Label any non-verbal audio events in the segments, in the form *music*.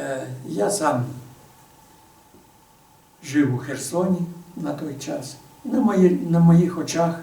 Е, Я сам жив у Херсоні на той час. На, мої, на моїх очах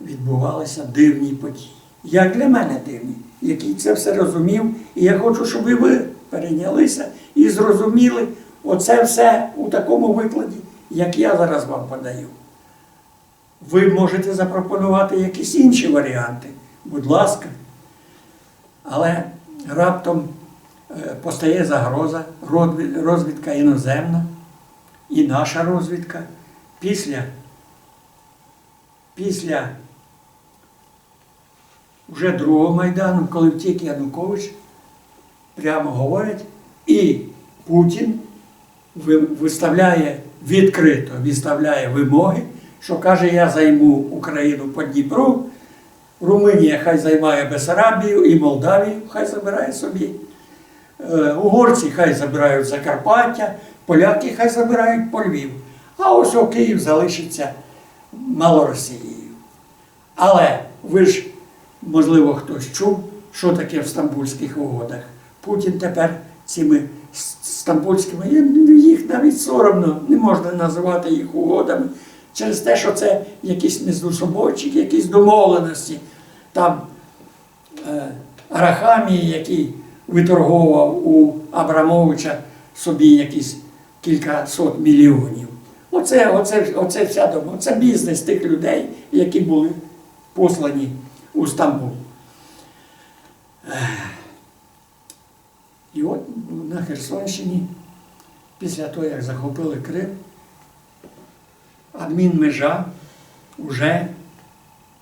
відбувалися дивні події. Як для мене дивні, який це все розумів. І я хочу, щоб і ви перейнялися і зрозуміли оце все у такому викладі, як я зараз вам подаю. Ви можете запропонувати якісь інші варіанти, будь ласка. Але раптом постає загроза, розвідка іноземна і наша розвідка після, після вже другого Майдану, коли втік Янукович, прямо говорять, і Путін виставляє відкрито виставляє вимоги, що каже, я займу Україну по Дніпру, Румунія хай займає Бесарабію і Молдавію, хай забирає собі. Е, Угорці хай забирають Закарпаття, поляки хай забирають по Львів. А ось о Київ залишиться Малоросією. Але ви ж, можливо, хтось чув, що таке в Стамбульських угодах. Путін тепер цими стамбульськими, їх навіть соромно, не можна називати їх угодами, через те, що це якісь міжсобойчики, якісь домовленості. Там е, Арахамії, який виторговував у Абрамовича собі якісь кількасот мільйонів. Оце, оце, оце вся дома, це бізнес тих людей, які були послані у Стамбул. І от на Херсонщині, після того, як захопили Крим, адмінмежа вже,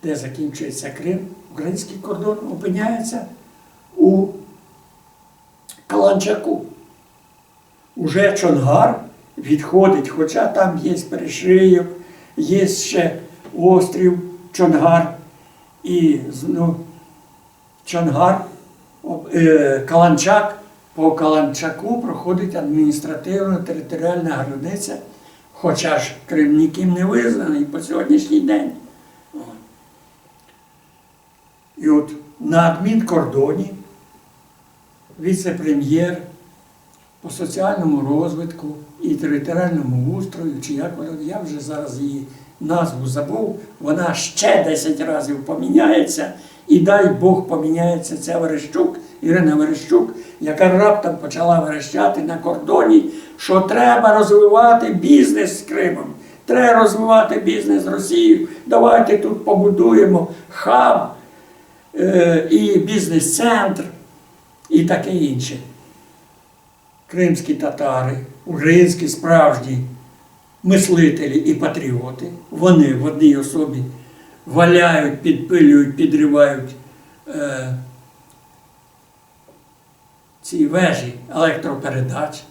де закінчується Крим, український кордон опиняється у Каланчаку. Уже Чонгар відходить, хоча там є перешийок, є ще острів Чонгар і ну, Чонгар, е, Каланчак. По Каланчаку проходить адміністративно-територіальна границя, хоча ж Крим ніким не визнаний по сьогоднішній день. І от на адмінкордоні віце-прем'єр по соціальному розвитку і територіальному устрою, чи як вона, я вже зараз її назву забув, вона ще 10 разів поміняється, і дай Бог поміняється ця Верещук, Ірина Верещук, яка раптом почала верещати на кордоні, що треба розвивати бізнес з Кримом, треба розвивати бізнес з Росією. Давайте тут побудуємо хаб е, і бізнес-центр, і таке інше кримські татари, українські справжні мислителі і патріоти, вони в одній особі валяють, підпилюють, підривають е, ці вежі електропередач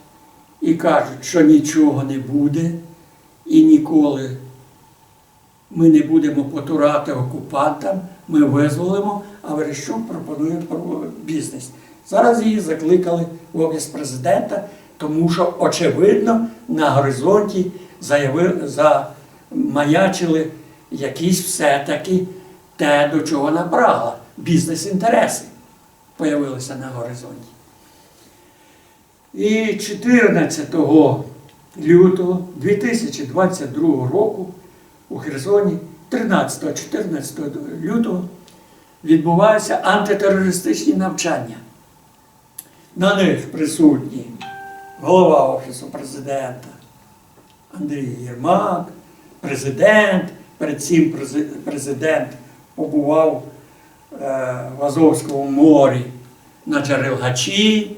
і кажуть, що нічого не буде і ніколи ми не будемо потурати окупантам, ми визволимо, а Верещук пропонує бізнес. Зараз її закликали в офіс президента, тому що, очевидно, на горизонті заяви, замаячили якісь все-таки те, до чого вона прагла. Бізнес-інтереси появилися на горизонті. І 14 лютого 2022 року у Херсоні, 13-14 лютого, відбуваються антитерористичні навчання. На них присутні голова Офісу президента Андрій Єрмак, президент. Перед цим президент побував е, в Азовському морі на Джерелгачі.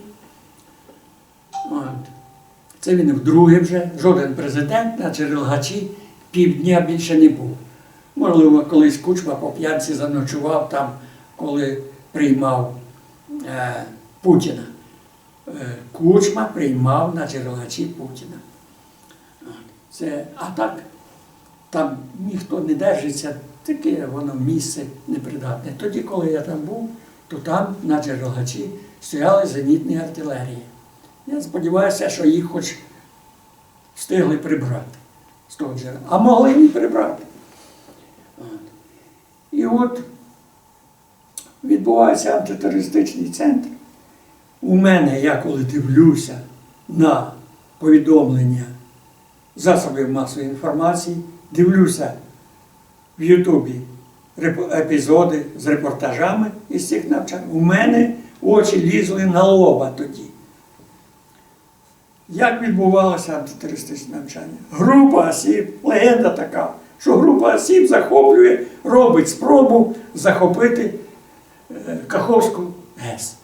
Це він вдруге вже. Жоден президент на Джерелгачі півдня більше не був. Можливо, колись Кучма по п'янці заночував там, коли приймав е, Путіна. Е, Кучма приймав на джерелачі Путіна. Це, а так, там ніхто не держиться, таке воно місце непридатне. Тоді, коли я там був, то там на джерелгачі стояли зенітні артилерії. Я сподіваюся, що їх хоч встигли прибрати з того джерела. А могли і прибрати. І от відбувається антитерористичний центр. У мене, я коли дивлюся на повідомлення засобів масової інформації, дивлюся в Ютубі епізоди з репортажами із цих навчань. У мене очі лізли на лоба тоді. Як відбувалося антитерористичне навчання? Група осіб, легенда така, що група осіб захоплює, робить спробу захопити е, Каховську ГЕС.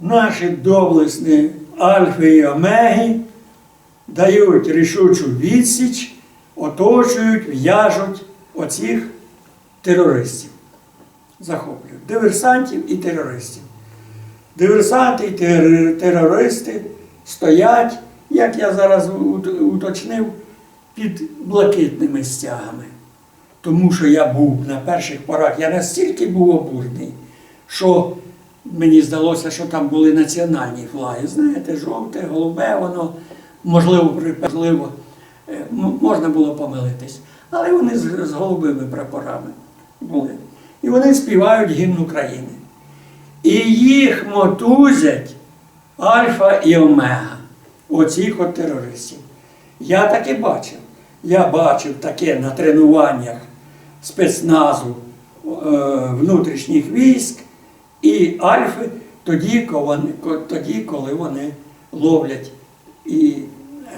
Наші доблесні Альфи і Омеги дають рішучу відсіч, оточують, в'яжуть оцих терористів. Захоплюють диверсантів і терористів. Диверсанти і терористи стоять, як я зараз уточнив, під блакитними стягами. Тому що я був на перших порах, я настільки був обурний, що мені здалося, що там були національні флаги. Знаєте, жовте, голубе, воно можливо, припадливо, е, можна було помилитись. Але вони з, голубими прапорами були. І вони співають гімн України. І їх мотузять Альфа і Омега, оцих от терористів. Я таке бачив. Я бачив таке на тренуваннях спецназу е, внутрішніх військ і Альфи тоді, тоді, коли вони ловлять і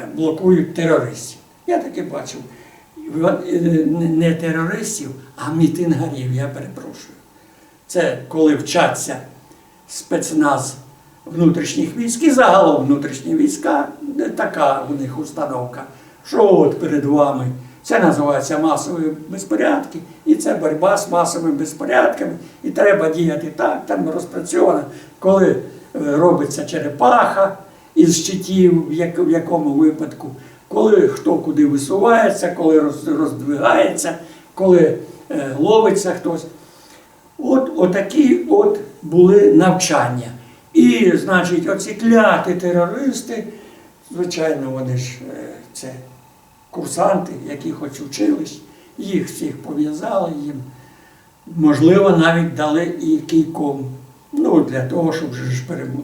е, блокують терористів. Я таке бачив. Е, не- терористів, а мітингарів, я перепрошую. Це коли вчаться спецназ внутрішніх військ і загалом внутрішні війська, така у них установка, що от перед вами це називається масові безпорядки, і це боротьба з масовими безпорядками, і треба діяти так, там розпрацьовано, коли е, робиться черепаха із щитів, в якому випадку, коли хто куди висувається, коли роздвигається, коли е, ловиться хтось. От отакі от були навчання. І, значить, оці кляті терористи, звичайно, вони ж е, це курсанти, які хоч учились, їх всіх пов'язали їм. Можливо, навіть дали і кійком. Ну, для того, щоб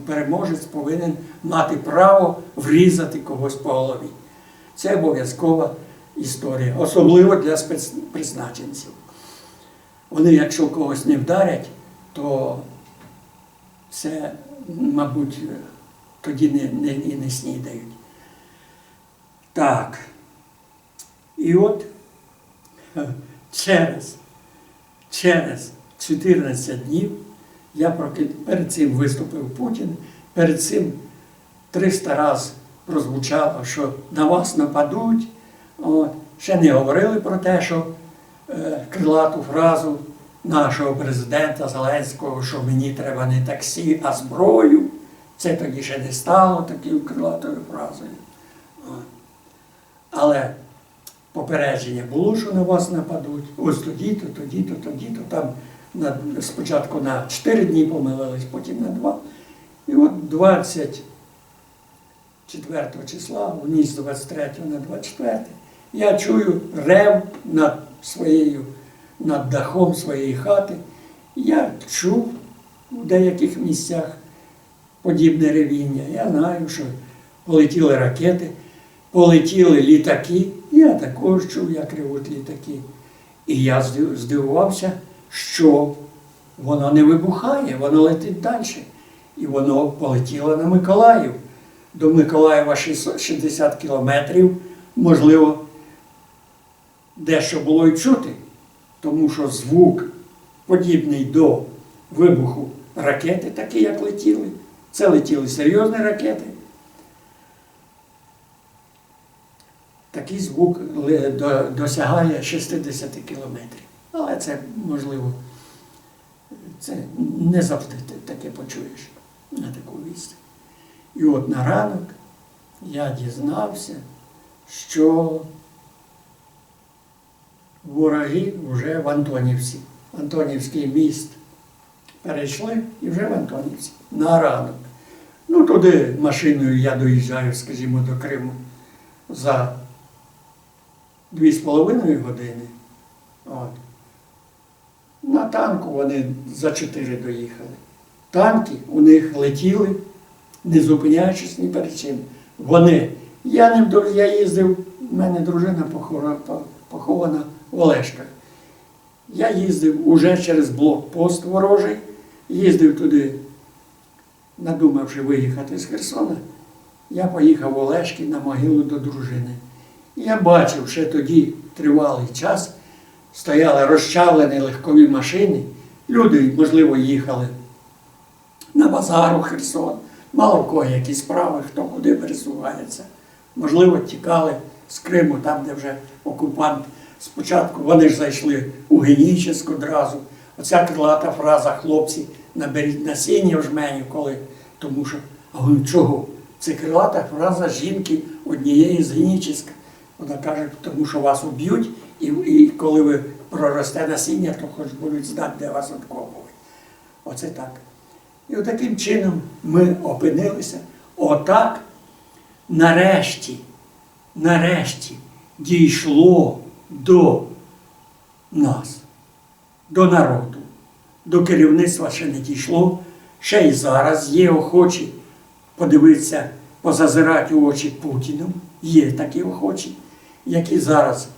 переможець повинен мати право врізати когось по голові. Це обов'язкова історія, особливо для спецпризначенців. Вони, якщо когось не вдарять, то це, мабуть, тоді не, не, і не снідають. Так. І от через, через 14 днів я проки- перед цим виступив Путін, перед цим 300 разів прозвучало, що на вас нападуть. От. Ще не говорили про те, що е, крилату фразу нашого президента Зеленського, що мені треба не таксі, а зброю. Це тоді ще не стало такою крилатою фразою. От. Але попередження було, що на вас нападуть. Ось тоді-то, тоді-то, тоді-то. Там на, спочатку на 4 дні помилились, потім на 2. І от 24 числа, в ніч з 23 на 24, я чую рев над своєю, над дахом своєї хати. Я чув у деяких місцях подібне ревіння. Я знаю, що полетіли ракети, полетіли літаки. Я також чув, як ревуть літаки. І я здивувався, що воно не вибухає, воно летить далі. І воно полетіло на Миколаїв. До Миколаєва 60 кілометрів, можливо, дещо було й чути, тому що звук подібний до вибуху ракети, такі як летіли. Це летіли серйозні ракети. Такий звук досягає 60 кілометрів. Але це можливо, це не завжди ти таке почуєш на таку відстань. І от на ранок я дізнався, що вороги вже в Антонівці. Антонівський міст перейшли і вже в Антонівці. На ранок. Ну, туди машиною я доїжджаю, скажімо, до Криму за дві з половиною години. От. На танку вони за чотири доїхали. Танки у них летіли не зупиняючись ні перед чим. Вони. Я не я їздив, в мене дружина похована в Олешках. Я їздив уже через блокпост ворожий, їздив туди, надумавши виїхати з Херсона. Я поїхав в Олешки на могилу до дружини. Я бачив, ще тоді тривалий час, стояли розчавлені легкові машини. Люди, можливо, їхали на базар у Херсон, мало в кого які справи, хто куди пересувається. Можливо, тікали з Криму, там, де вже окупант. Спочатку вони ж зайшли у Генічеськ одразу. Оця крилата фраза хлопці, наберіть насіння в жменю, коли. Тому що, а чого? Це крилата фраза жінки однієї з Генічеська. Вона каже, тому що вас уб'ють, і, і коли ви проросте насіння, то хоч будуть знати, де вас откопувати. Оце так. І таким чином ми опинилися. Отак нарешті, нарешті дійшло до нас, до народу. До керівництва ще не дійшло. Ще й зараз є охочі подивитися, позазирати у очі Путіну. Є такі охочі, які зараз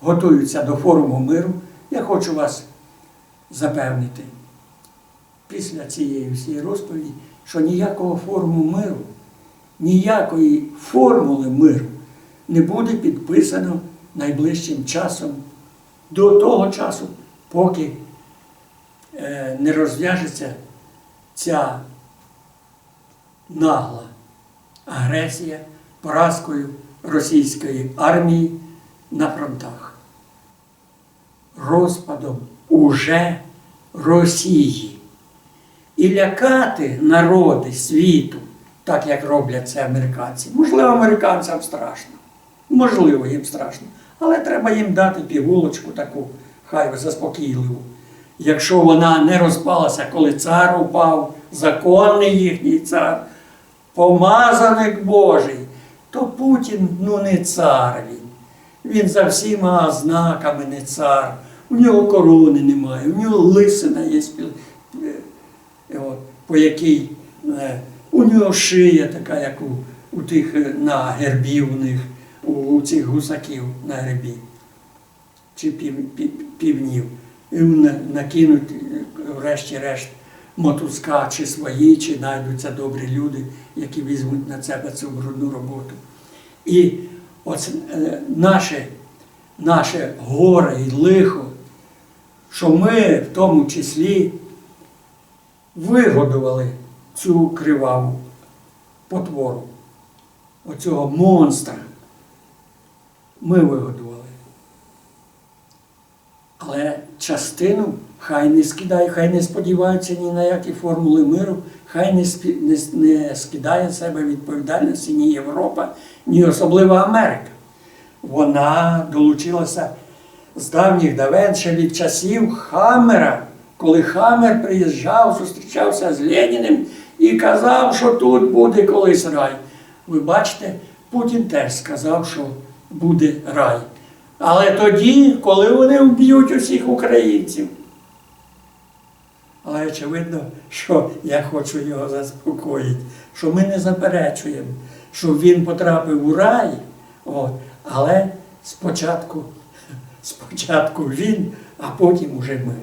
готуються до форуму миру. Я хочу вас запевнити після цієї всієї розповіді, що ніякого форуму миру, ніякої формули миру не буде підписано найближчим часом до того часу, поки е, не розв'яжеться ця нагла агресія поразкою російської армії на фронтах. Розпадом уже Росії. І лякати народи світу, так як роблять це американці. Можливо, американцям страшно. Можливо, їм страшно. Але треба їм дати пігулочку таку, хай заспокійливу. Якщо вона не розпалася, коли цар упав, законний їхній цар, помазаник Божий, то Путін ну не цар він. Він за всіма знаками не цар. У нього корони немає, у нього лисина є, е, по якій е, у нього шия така, як у, у тих е, на гербі у них, у, у цих гусаків на гербі, чи пів, пів, півнів. І накинуть, врешті-решт, мотузка чи свої, чи знайдуться добрі люди, які візьмуть на себе цю брудну роботу. І оце, е, наше, наше горе і лихо, що ми в тому числі вигодували цю криваву потвору, оцього монстра. Ми вигодували. Але частину хай не скидає, хай не сподівається ні на які формули миру, хай не, не, не скидає з себе відповідальності ні Європа, ні особливо Америка. Вона долучилася з давніх давен ще від часів Хаммера, коли Хаммер приїжджав, зустрічався з Леніним і казав, що тут буде колись рай. Ви бачите, Путін теж сказав, що буде рай. Але тоді, коли вони вб'ють усіх українців. Але очевидно, що я хочу його заспокоїти, що ми не заперечуємо, що він потрапив у рай, от, але спочатку, *laughs* спочатку він, а потім уже ми.